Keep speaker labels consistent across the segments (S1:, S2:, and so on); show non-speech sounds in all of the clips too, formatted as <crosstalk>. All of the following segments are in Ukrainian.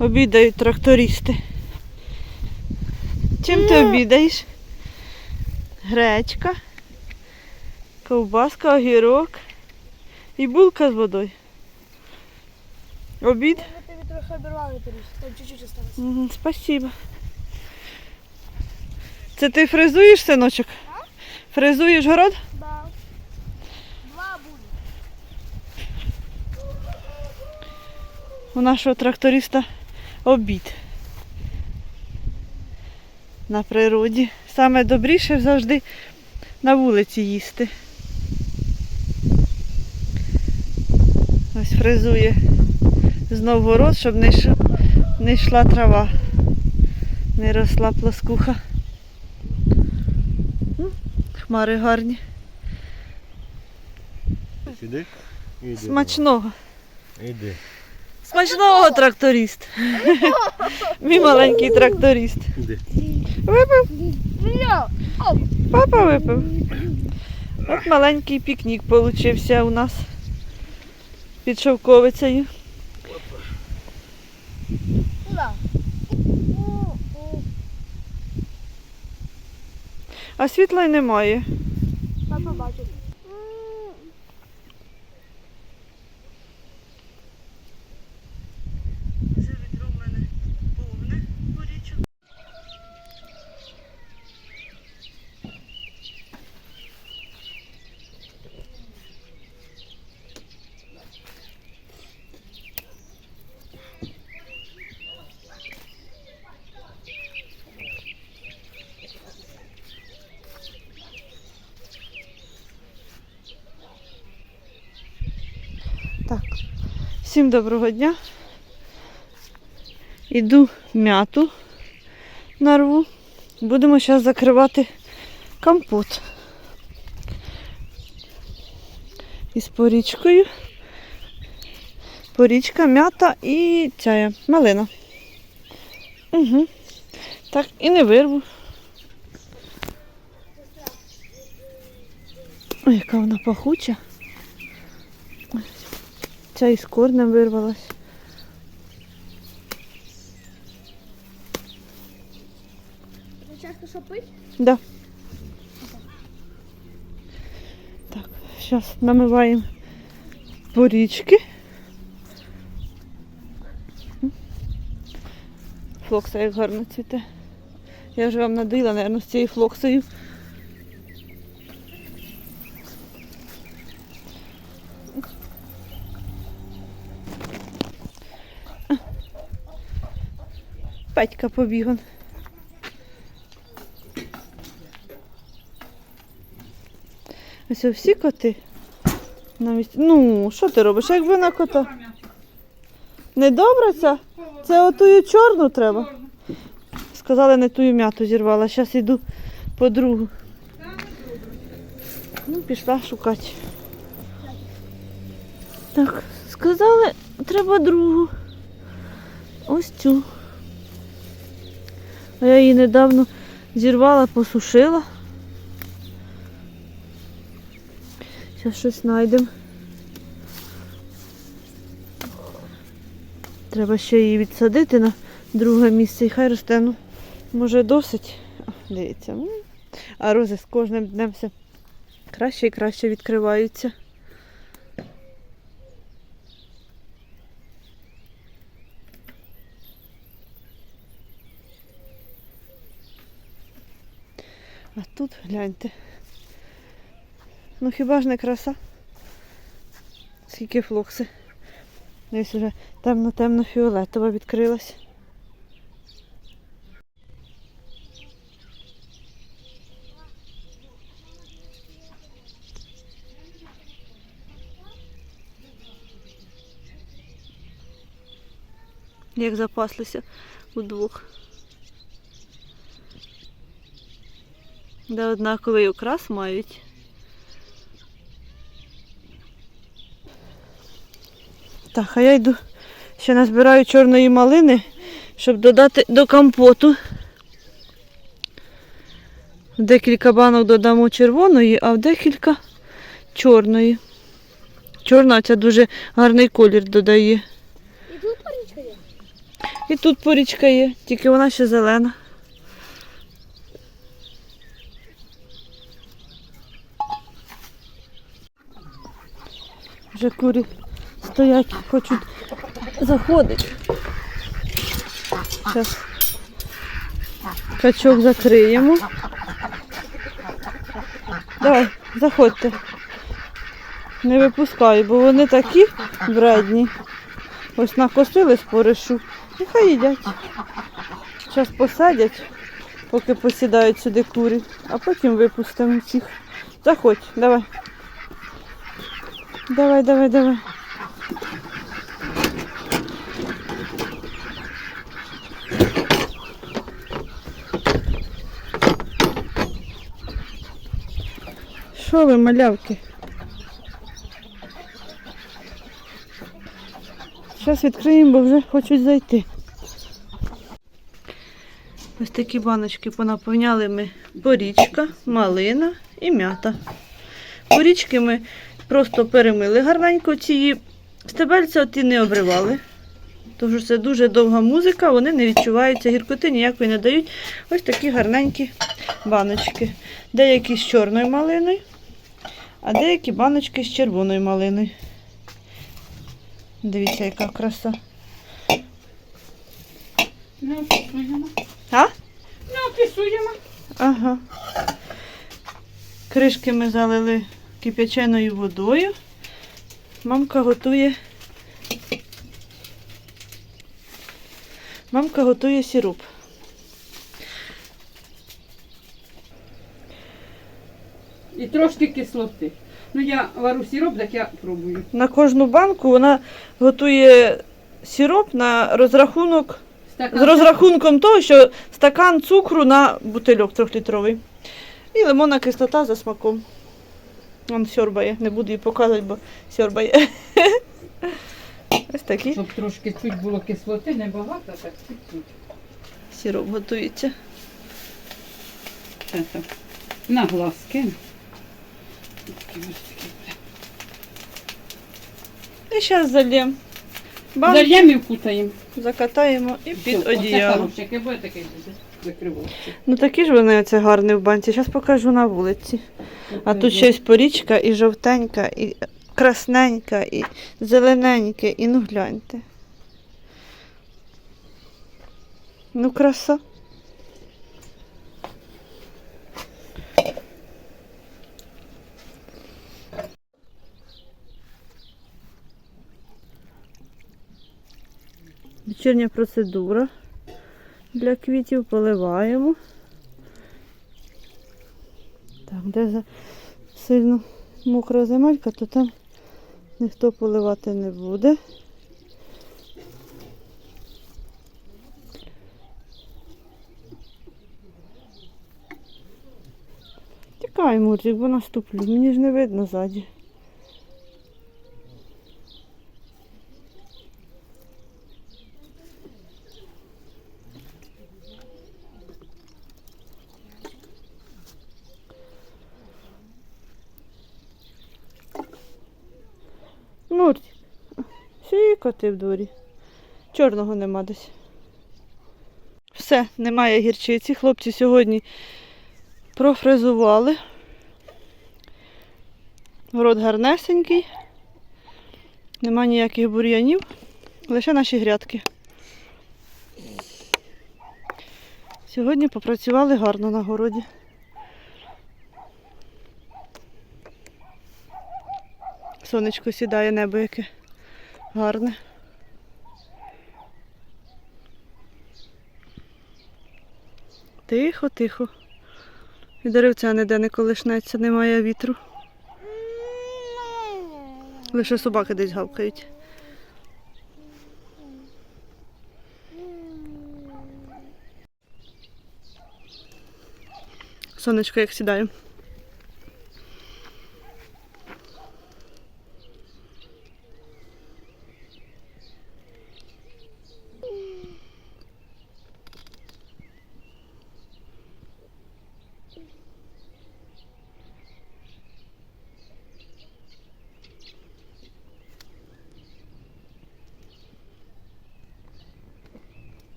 S1: Обідають трактористи. Чим ти обідаєш? Гречка, ковбаска, огірок і булка з водою. Обід?
S2: Ми тобі трохи обірвали торіж, там чуть-чуть осталось.
S1: Спасибо. Це ти фрезуєш, синочок? Фрезуєш город?
S2: Да. Два буде.
S1: У нашого тракториста обід. На природі. Саме добріше завжди на вулиці їсти. Ось фрезує знов город, щоб не, йш- не йшла трава, не росла плоскуха. Хмари гарні.
S3: Іди.
S1: Смачного.
S3: Іди.
S1: Смачного тракторист. <laughs> Мій маленький тракторист. Випив? Папа випив. От маленький пікнік получився у нас під шовковицею. А світла й немає.
S2: Папа бачить.
S1: Так. Всім доброго дня. Іду м'яту нарву. Будемо зараз закривати компот. Із порічкою. Порічка, м'ята і ця малина. Угу. Так, і не вирву. Ой, яка вона пахуча. Ця із корнем вирвалась.
S2: Чашка що пить?
S1: Да. Так, зараз намиваємо порічки. Флокса як гарно цвіте. Я вже вам надоїла, мабуть, з цією флоксою. Петька побігон. Ось всі коти на місці. Ну, що ти робиш? Якби на кота. Не добре ця? Це отую чорну треба. Сказали, не тую м'яту зірвала. Зараз йду по другу. Ну, пішла шукати. Так, сказали, треба другу. Ось цю. Я її недавно зірвала, посушила. Зараз щось знайдемо. Треба ще її відсадити на друге місце і хай росте. Ну, може досить. Дивіться. А рози з кожним днем все краще і краще відкриваються. А тут гляньте. Ну хіба ж не краса? Скільки флокси. Десь вже темно-темно-фіолетова відкрилась. Як запаслися удвох. Де однаковий окрас мають. Так, а я йду ще назбираю чорної малини, щоб додати до компоту. В декілька банок додамо червоної, а в декілька чорної. Чорна ця дуже гарний колір додає.
S2: І тут порічка є?
S1: І тут порічка є, тільки вона ще зелена. Вже курі стоять, хочуть заходити. Зараз качок закриємо. Давай, заходьте. Не випускай, бо вони такі вредні. Ось накосили споришу. Нехай їдять. Зараз посадять, поки посідають сюди курі, а потім випустимо всіх. Заходь, давай. Давай, давай, давай. Що ви, малявки? Зараз відкриємо, бо вже хочуть зайти. Ось такі баночки понаповняли ми порічка, малина і м'ята. Порічки ми просто перемили гарненько ці стебельця оті не обривали. Тому що це дуже довга музика, вони не відчуваються, гіркоти ніякої не дають. Ось такі гарненькі баночки. Деякі з чорною малиною, а деякі баночки з червоною малиною. Дивіться, яка краса.
S4: Не описуємо.
S1: А?
S4: Не описуємо.
S1: Ага. Кришки ми залили кип'яченою водою. Мамка готує. Мамка готує сироп.
S4: І трошки кислоти. Ну я вару сироп, так я пробую.
S1: На кожну банку вона готує сироп на розрахунок
S4: Стакан.
S1: з розрахунком того, що стакан цукру на бутильок трьохлітровий. І лимонна кислота за смаком. Он сьорбає, не буду її показувати, бо сьорбає. Ось такий
S4: Щоб трошки чуть було кислоти, небагато, так чуть-чуть.
S1: сироп готується.
S4: Так. На глазки. Такий такий.
S1: І зараз зальємо. Банк,
S4: Зальємо і вкутаємо.
S1: закатаємо і під
S4: Все, Оце
S1: одіяло.
S4: буде таке буде.
S1: Ну такі ж вони оце гарні в банці. Зараз покажу на вулиці. А тут щось порічка і жовтенька, і красненька, і зелененьке, і ну гляньте. Ну, краса. Вечірня процедура для квітів поливаємо. Так, де сильно мокра земелька, то там ніхто поливати не буде. Тікай, Мурчик, бо наступлю. Мені ж не видно ззаді. Мурчик, всі коти в дворі. Чорного нема десь. Все, немає гірчиці. Хлопці сьогодні профрезували. Город гарнесенький. Нема ніяких бур'янів. Лише наші грядки. Сьогодні попрацювали гарно на городі. Сонечко сідає, небо яке гарне. Тихо, тихо. І деревця ніде не колишнеться, немає вітру. Лише собаки десь гавкають. Сонечко як сідає.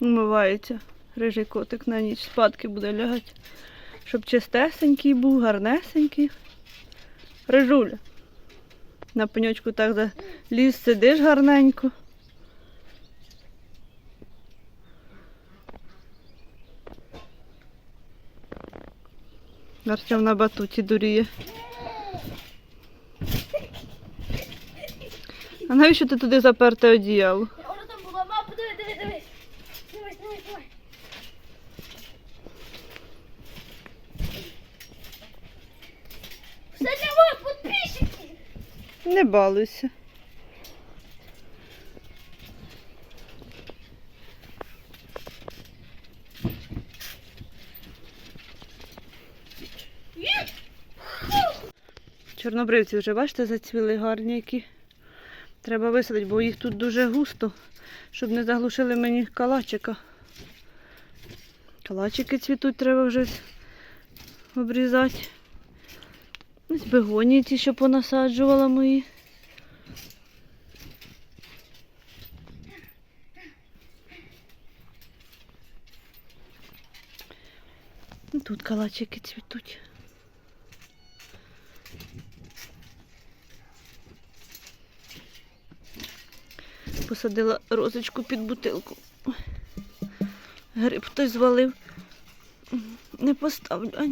S1: Умивається. Рижий котик на ніч спадки буде лягати. Щоб чистесенький був, гарнесенький. Рижуля. На пеньочку так заліз сидиш гарненько. Артем на батуті дуріє. А навіщо ти туди заперте одіяло? Не балуйся. Чорнобривці вже, бачите, зацвіли гарні які. Треба висадити, бо їх тут дуже густо, щоб не заглушили мені калачика. Калачики цвітуть, треба вже обрізати. Ось бегонії ті, що понасаджувала мої. Ну, Тут калачики цвітуть. Посадила розочку під бутилку. Гриб хтось звалив. Не поставлю, а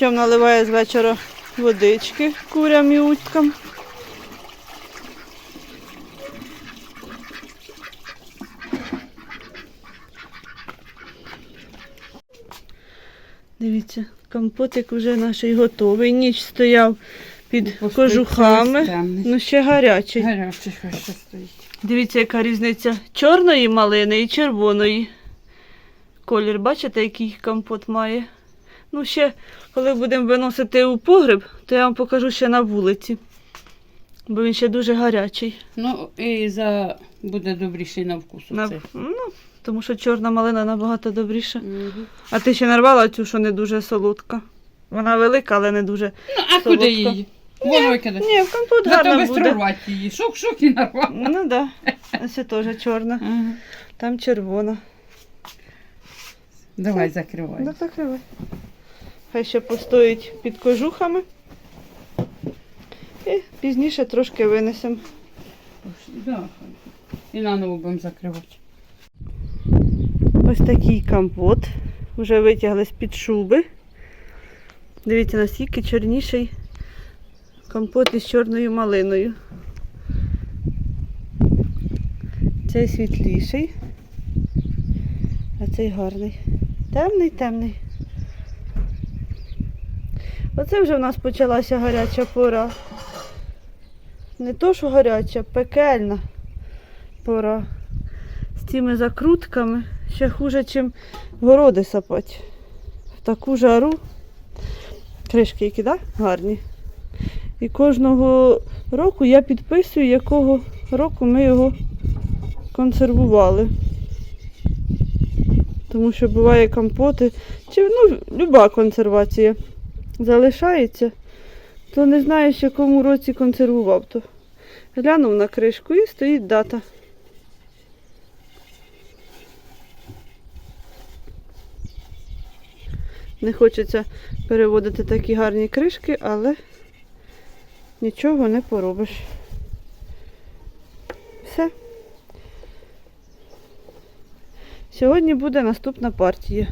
S1: Артем наливає з вечора водички курям і утькам. Дивіться, компотик вже наш готовий. Ніч стояв під кожухами. Ну ще гарячий.
S4: Гарячий ще стоїть.
S1: Дивіться, яка різниця чорної малини і червоної. Колір, бачите, який компот має. Ну, ще, коли будемо виносити у погреб, то я вам покажу ще на вулиці. Бо він ще дуже гарячий.
S4: Ну, і за буде добріший на вкус.
S1: На... Ну, тому що чорна малина набагато добріша.
S4: Мгм.
S1: А ти ще нарвала цю, що не дуже солодка. Вона велика, але не дуже.
S4: Ну, а
S1: Солодко.
S4: куди її? Вон викидай.
S1: Ні, в компот
S4: Зато
S1: гарно
S4: бистро
S1: буде.
S4: її. Шок-шок і нарвав.
S1: Ну так. Да. Ось це теж чорна.
S4: Ага.
S1: Там червона.
S4: Давай закривай.
S1: Так, закривай. Хай ще постоїть під кожухами. І пізніше трошки винесемо.
S4: Да. І наново будемо закривати.
S1: Ось такий компот. Вже витягли з-під шуби. Дивіться, наскільки чорніший компот із чорною малиною. Цей світліший, а цей гарний. Темний, темний. Оце вже в нас почалася гаряча пора. Не то, що гаряча, пекельна пора. З цими закрутками ще хуже, чим городи сапати. В таку жару. Кришки які, так? Гарні. І кожного року я підписую, якого року ми його консервували. Тому що буває компоти, чи ну, люба консервація залишається, то не знаєш, в якому році консервував. То глянув на кришку і стоїть дата. Не хочеться переводити такі гарні кришки, але нічого не поробиш. Все. Сьогодні буде наступна партія.